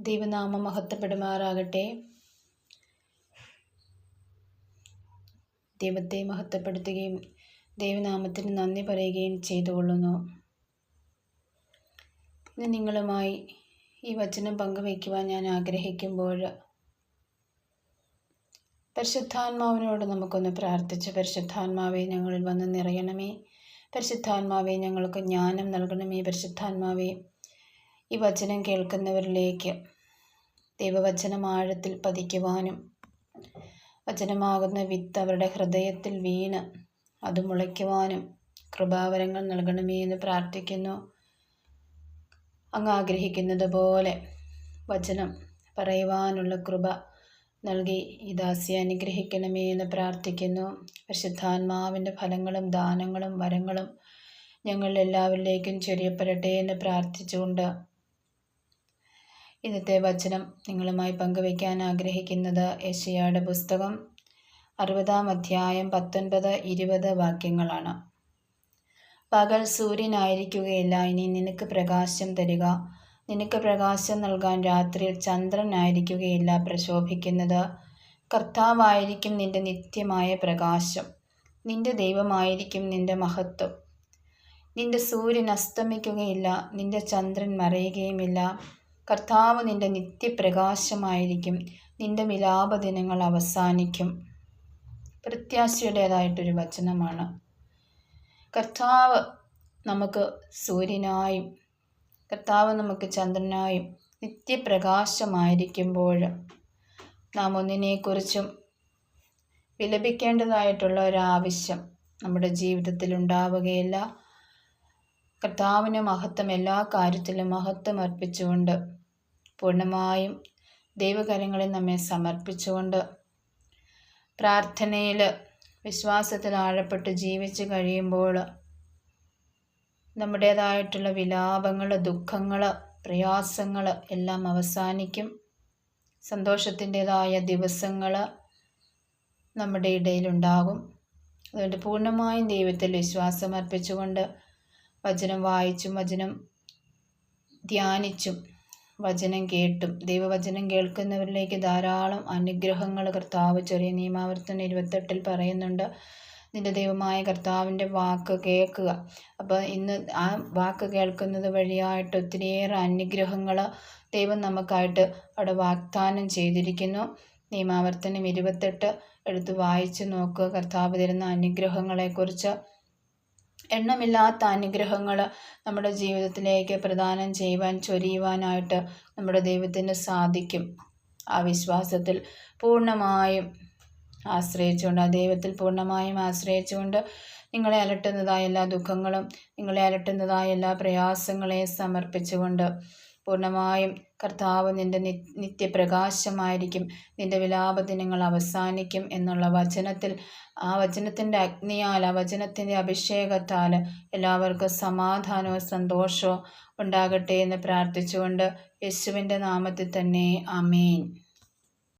ദൈവനാമം മഹത്വപ്പെടുമാറാകട്ടെ. ദൈവത്തെ മഹത്വപ്പെടുത്തുകയും ദൈവനാമത്തിന് നന്ദി പറയുകയും ചെയ്തുകൊള്ളുന്നു. ഇന്ന് നിങ്ങളുമായി ഈ വചനം പങ്കുവയ്ക്കുവാൻ ഞാൻ ആഗ്രഹിക്കുമ്പോൾ പരിശുദ്ധാത്മാവിനോട് നമുക്കൊന്ന് പ്രാർത്ഥിച്ച് പരിശുദ്ധാത്മാവെ ഞങ്ങളിൽ വന്ന് നിറയണമേ. പരിശുദ്ധാത്മാവെ ഞങ്ങൾക്ക് ജ്ഞാനം നൽകണമേ. പരിശുദ്ധാത്മാവെ ഈ വചനം കേൾക്കുന്നവരിലേക്ക് ദൈവവചനം ആഴത്തിൽ പതിക്കുവാനും വചനമാകുന്ന വിത്ത് അവരുടെ ഹൃദയത്തിൽ വീണ് അത് മുളയ്ക്കുവാനും കൃപാവരങ്ങൾ നൽകണമേ എന്ന് പ്രാർത്ഥിക്കുന്നു. അങ്ങ് ആഗ്രഹിക്കുന്നത് പോലെ വചനം പറയുവാനുള്ള കൃപ നൽകി ഈ ദാസിയെ അനുഗ്രഹിക്കണമേ എന്ന് പ്രാർത്ഥിക്കുന്നു. പരിശുദ്ധാത്മാവിന്റെ ഫലങ്ങളും ദാനങ്ങളും വരങ്ങളും ഞങ്ങൾ ചൊരിയപ്പെടട്ടെ എന്ന് പ്രാർത്ഥിച്ചുകൊണ്ട് ഇന്നത്തെ വചനം നിങ്ങളുമായി പങ്കുവയ്ക്കാൻ ആഗ്രഹിക്കുന്നത് യശയാട് പുസ്തകം അറുപതാം അധ്യായം പത്തൊൻപത് ഇരുപത് വാക്യങ്ങളാണ്. പകൽ സൂര്യനായിരിക്കുകയില്ല ഇനി നിനക്ക് പ്രകാശം തരിക. നിനക്ക് പ്രകാശം നൽകാൻ രാത്രിയിൽ ചന്ദ്രനായിരിക്കുകയില്ല പ്രശോഭിക്കുന്നത് കർത്താവായിരിക്കും നിന്റെ നിത്യമായ പ്രകാശം. നിന്റെ ദൈവമായിരിക്കും നിന്റെ മഹത്വം. നിന്റെ സൂര്യൻ അസ്തമിക്കുകയില്ല നിന്റെ ചന്ദ്രൻ മറയുകയുമില്ല. കർത്താവ് നിന്റെ നിത്യപ്രകാശമായിരിക്കും. നിന്റെ മിലാപ ദിനങ്ങൾ അവസാനിക്കും. പ്രത്യാശയുടേതായിട്ടൊരു വചനമാണ്. കർത്താവ് നമുക്ക് സൂര്യനായും കർത്താവ് നമുക്ക് ചന്ദ്രനായും നിത്യപ്രകാശമായിരിക്കുമ്പോൾ നാം ഒന്നിനെക്കുറിച്ചും വിലപിക്കേണ്ടതായിട്ടുള്ള ഒരാവശ്യം നമ്മുടെ ജീവിതത്തിൽ ഉണ്ടാവുകയില്ല. കർത്താവിന് മഹത്വം എല്ലാ കാര്യത്തിലും മഹത്വം അർപ്പിച്ചുകൊണ്ട് പൂർണമായും ദൈവകരങ്ങളിൽ നമ്മെ സമർപ്പിച്ചുകൊണ്ട് പ്രാർത്ഥനയിൽ വിശ്വാസത്തിൽ ആഴപ്പെട്ട് ജീവിച്ച് കഴിയുമ്പോൾ നമ്മുടേതായിട്ടുള്ള വിലാപങ്ങൾ ദുഃഖങ്ങൾ പ്രയാസങ്ങൾ എല്ലാം അവസാനിക്കും. സന്തോഷത്തിന്റെതായ ദിവസങ്ങൾ നമ്മുടെ ഇടയിലുണ്ടാകും അതുകൊണ്ട് പൂർണമായും ദൈവത്തിൽ വിശ്വാസമർപ്പിച്ചുകൊണ്ട് വചനം വായിച്ചും വചനം ധ്യാനിച്ചും വചനം കേട്ടും. ദൈവവചനം കേൾക്കുന്നവരിലേക്ക് ധാരാളം അനുഗ്രഹങ്ങൾ കർത്താവ് ചെറിയ നിയമാവർത്തനം ഇരുപത്തെട്ടിൽ പറയുന്നുണ്ട്. നിന്റെ ദൈവമായ കർത്താവിന്റെ വാക്ക് കേൾക്കുക. അപ്പോൾ ഇന്ന് ആ വാക്ക് കേൾക്കുന്നത് വഴിയായിട്ട് ഒത്തിരിയേറെ അനുഗ്രഹങ്ങൾ ദൈവം നമുക്കായിട്ട് അവിടെ വാഗ്ദാനം ചെയ്തിരിക്കുന്നു. നിയമാവർത്തനം ഇരുപത്തെട്ട് എടുത്ത് വായിച്ചു നോക്കുക. കർത്താവ് തരുന്ന അനുഗ്രഹങ്ങളെക്കുറിച്ച് എണ്ണമില്ലാത്ത അനുഗ്രഹങ്ങൾ നമ്മുടെ ജീവിതത്തിലേക്ക് പ്രദാനം ചെയ്യുവാൻ ചൊരിയുവാനായിട്ട് നമ്മുടെ ദൈവത്തിന് സാധിക്കും. ആ വിശ്വാസത്തിൽ പൂർണമായും ആശ്രയിച്ചുകൊണ്ട് ആ ദൈവത്തിൽ പൂർണമായും ആശ്രയിച്ചുകൊണ്ട് നിങ്ങളെ അലട്ടുന്നതായ എല്ലാ ദുഃഖങ്ങളും നിങ്ങളെ അലട്ടുന്നതായ എല്ലാ പ്രയാസങ്ങളെയും സമർപ്പിച്ചുകൊണ്ട് പൂർണമായും കർത്താവ് നിന്റെ നിത്യപ്രകാശമായിരിക്കും. നിന്റെ വിലാപദിനങ്ങൾ അവസാനിക്കും എന്നുള്ള വചനത്തിൽ ആ വചനത്തിന്റെ അഗ്നിയാൽ ആ വചനത്തിന്റെ അഭിഷേകത്താൽ എല്ലാവർക്കും സമാധാനവും സന്തോഷവും ഉണ്ടാകട്ടെ എന്ന് പ്രാർത്ഥിച്ചുകൊണ്ട് യേശുവിന്റെ നാമത്തിൽ തന്നെ അമീൻ